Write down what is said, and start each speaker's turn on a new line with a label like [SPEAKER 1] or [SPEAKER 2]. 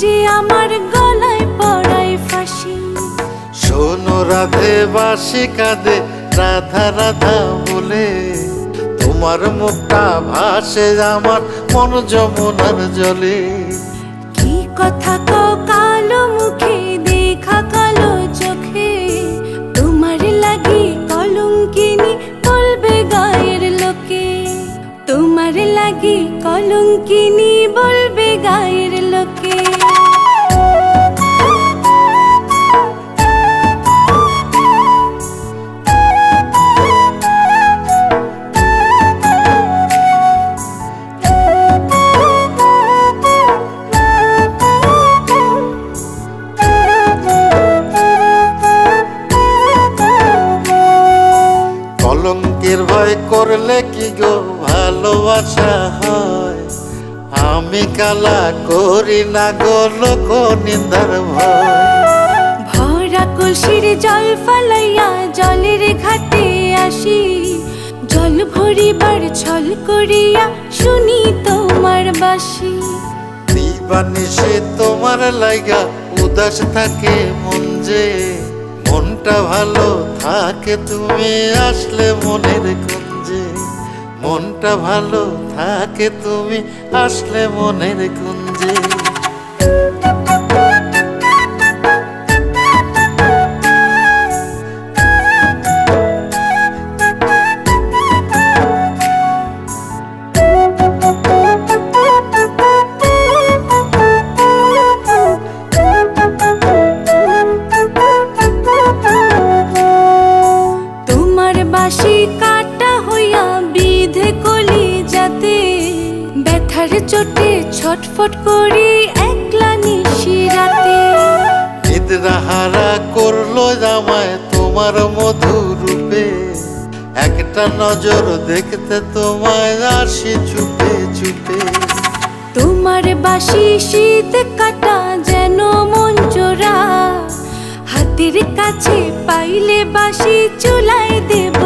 [SPEAKER 1] যে আমার গলায় পড়ায় ফাঁসি।
[SPEAKER 2] শোনো রাধে বাসি কাঁদে রাধা রাধা বলে তোমার মুখটা ভাসে আমার মন যমুনার জলে।
[SPEAKER 1] কি কথা কও কালো মুখে দেখা কালো চোখে তোমার লাগি কলঙ্কিনি বলবে গায়ের লোকে। তোমার লাগি কলঙ্কিনি বলবে গায়ের লোকে।
[SPEAKER 2] কলঙ্কের ভয় করলে কি গো ভালোবাসা হয়? আমি কালা করি না গো লোক নিন্দার ভয়।
[SPEAKER 1] ভরা কলসির জল ফালাইয়া জলের ঘাটে আসি। জল ভরিবার ছল করিয়া শুনি তোমার বাসি।
[SPEAKER 2] দিবানিসে তোমার লাইগা উদাস থাকে মন যে। মনটা ভালো থাকে তুমি আসলে মনের কুঞ্জে। মনটা ভালো থাকে তুমি আসলে মনের কুঞ্জে।
[SPEAKER 1] চোটে ছটফট করি একলা নিশি রাতে।
[SPEAKER 2] নিদ্রাহারা করল জামায় তোমার মধুর রূপে। একটা নজর দেখতে তোমায় আসি চুপে চুপে
[SPEAKER 1] তোমার বাসি শীত কাটা যেন মন চোরা হাতের কাছে পাইলে বাসি চুলায় দেব।